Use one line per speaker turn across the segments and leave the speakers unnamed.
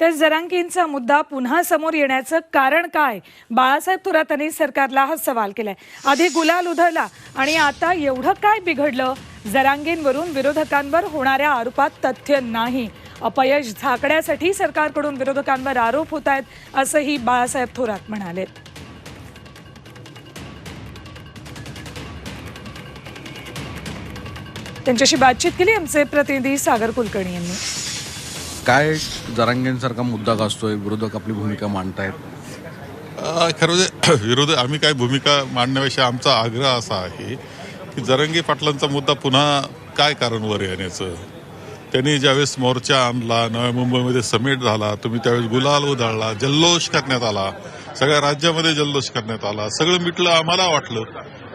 तर जरांकींचा मुद्दा पुन्हा समोर येण्याचं कारण काय? बाळासाहेब थोरातांनी सरकारला हा सवाल केलाय. आधी गुलाल उधळला आणि आता एवढं काय बिघडलं? जरांगींवरून विरोधकांवर होणाऱ्या आरोपात तथ्य नाही. अपयश झाकण्यासाठी सरकारकडून विरोधकांवर आरोप होत आहेत असंही बाळासाहेब थोरात म्हणाले त्यांच्याशी बातचीत केली आमचे प्रतिनिधी सागर कुलकर्णी यांनी.
काय जरांगेंसारखा मुद्दा गाजतोय विरोधक आपली भूमिका मांडतायत.
खरं म्हणजे विरोध आम्ही काय भूमिका मांडण्यापेक्षा आमचा आग्रह असा आहे की जरंगे पाटलांचा मुद्दा पुन्हा काय कारण वर येण्याचं त्यांनी ज्यावेळेस मोर्चा आणला नव्या मुंबईमध्ये समेट झाला तुम्ही त्यावेळेस गुलाल उधळला जल्लोष करण्यात आला सगळ्या राज्यामध्ये जल्लोष करण्यात आला सगळं मिटलं आम्हाला वाटलं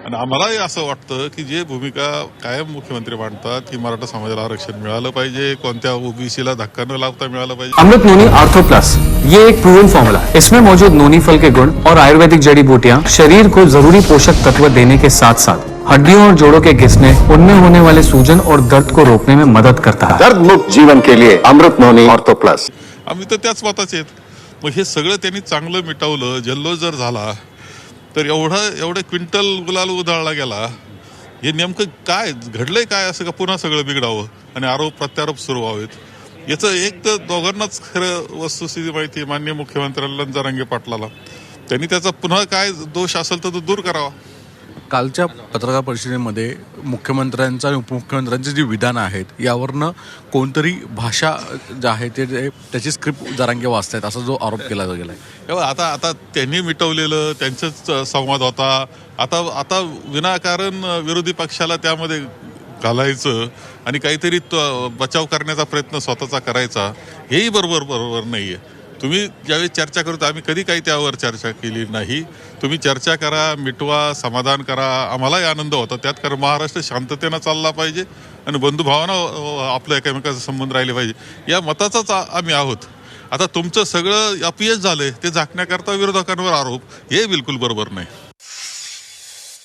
आणि आम्हालाही असं वाटतं की जे भूमिका कायम मुख्यमंत्री मांडतात की मराठा समाजाला आरक्षण मिळालं पाहिजे कोणत्या ओबीसीला धक्का न लावता मिळालं पाहिजे.
अमृत नोनी आर्थो प्लस ये एक प्रूवन फॉर्मूला इसमें मौजूद नोनी फल के गुण और आयुर्वेदिक जड़ी बूटियाँ शरीर को जरूरी पोषक तत्व देने के साथ साथ हड्डियों और जोड़ों के घिसने उनमें होने वाले सूजन और दर्द को रोकने में मदद करता है।
दर्द मुक्त जीवन के लिए अमृत नोनी ऑर्थो प्लस।
आम्ही तर त्याच मताचे आहेत. मग हे सगळं त्यांनी चांगलं मिटवलं जल्लोष जर झाला तर एवढं एवढे क्विंटल गुलाल उधळला गेला. हे नेमकं काय घडलंय काय असं का पुन्हा सगळं बिघडावं आणि आरोप प्रत्यारोप सुरू व्हावेत? याचं एक तर दोघांनाच खरं वस्तुस्थिती माहिती मान्य मुख्यमंत्र्यांना आणि जरांगे पाटलाला. त्यांनी त्याचा पुन्हा काय दोष असेल तर तो दूर करावा.
कालच्या पत्रकार परिषदेमध्ये मुख्यमंत्र्यांचं आणि उपमुख्यमंत्र्यांचे जी विधानं आहेत यावरनं कोणतरी भाषा जे आहे ते जे- त्याची स्क्रिप्ट जरांगे वाचतायत असा जो आरोप केला गेला
आहे आता आता त्यांनी मिटवलेलं त्यांचंच संवाद होता. आता आता विनाकारण विरोधी पक्षाला त्यामध्ये घालायचं आणि काहीतरी बचाव करण्याचा प्रयत्न स्वतःचा करायचा हेही बरोबर बरोबर नाही आहे तुम्ही ज्यावेळी चर्चा करतो आम्ही कधी काही त्यावर चर्चा केली नाही. तुम्ही चर्चा करा मिटवा समाधान करा. आम्हालाही आनंद होता. त्यात कारण महाराष्ट्र शांततेनं चालला पाहिजे आणि बंधुभावानं आपलं आपल्या एकमेकाचा संबंध राहिले पाहिजे. या मताचाच आम्ही आहोत. आता तुमचं सगळं अपयश झालंय ते झाकण्याकरता विरोधकांवर आरोप. हे बिलकुल बरोबर नाही.